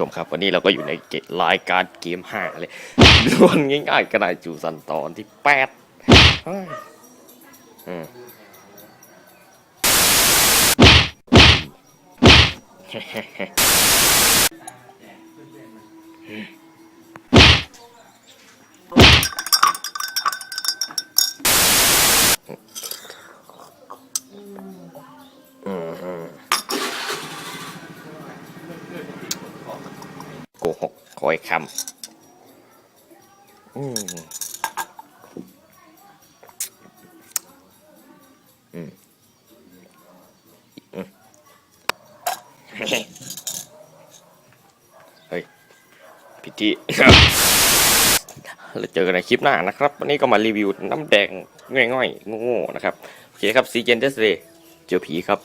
ชมครับ วันนี้เราก็อยู่ในรายการเกมห้าเลยดวลง่ายๆก็ได้จูสันตอนที่แปด คอยคำอืมอืมเฮ้ยพิธีเราเจอกันในคลิปหน้านะครับ วันนี้ก็มารีวิวน้ำแดงง่อยๆโง่ๆนะครับ โอเคครับซีเจนเดสเดย์เจอผีครับ